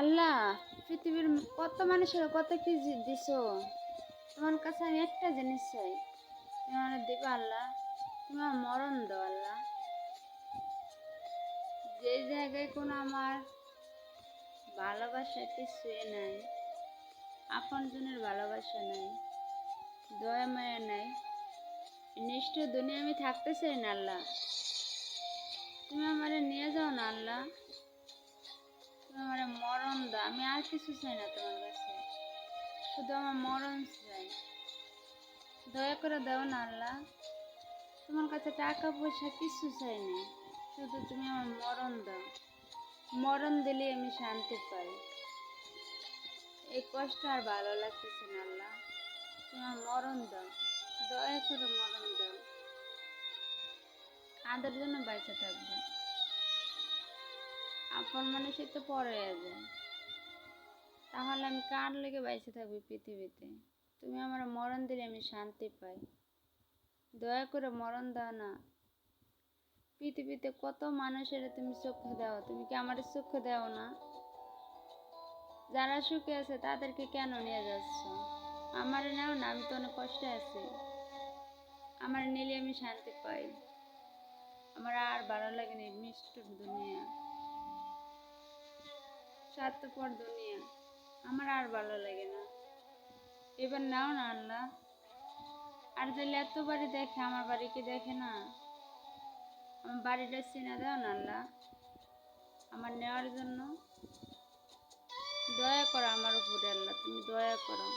আল্লাহ, পৃথিবীর কত মানুষের কত কি দিছো? তোমার কাছে আমি একটা জিনিস চাই। তুমি আমার দিবা আল্লাহ, তুমি আমার মরণ দাও আল্লাহ। যে জায়গায় কোনো আমার ভালোবাসা কিছুই নাই, আপনজনের ভালোবাসা নাই, দয়া মায়া নাই নিষ্ঠুর দুনিয়া আমি থাকতে চাই না আল্লাহ। তুমি আমার নিয়ে যাও না আল্লাহ। তুমি আমার মরণ দাও। আমি আর কিছু চাই না তোমার কাছে। শুধু আমার মরণ চাই। দয়া করে দাও না আল্লাহ। তোমার কাছে টাকা পয়সা কিছু চাই না। শুধু তুমি আমার মরণ দাও। মরণ দিলে আমি শান্তি পাই। এই কষ্ট আর ভালো লাগতেছে না আল্লাহ। তুমি আমার মরণ দাও। দয়া করে মরণ দাও। আদের জন্য বাইচে থাকব। আপন মানুষই তো পরে যায় তাহলে আমি কার লেগে বাইসে থাকব পৃথিবীতে? তুমি আমার মরণ দিলে আমি শান্তি পাই। দয়া করে মরণ দাও না। পৃথিবীতে কত মানুষের তুমি চোখে দাও, তুমি কি আমার চোখে দাও না? যারা সুখে আছে তাদেরকে কেন নিয়ে যাচ্ছ? আমার নাও না, আমি তো অনেক কষ্টে আছি। আমার নিলে আমি শান্তি পাই। আমার আর ভালো লাগে না মিষ্টি দুনিয়া। স্বার্থপর দুনিয়া। আমার আর ভালো লাগে না। এবার নাও না আল্লাহ আর তাহলে এত বাড়ি দেখে, আমার বাড়ি কি দেখে না? আমার বাড়িটা চিনে দাও না আল্লাহ আমার নেওয়ার জন্য দয়া করো আমার উপরে আল্লাহ, তুমি দয়া করো।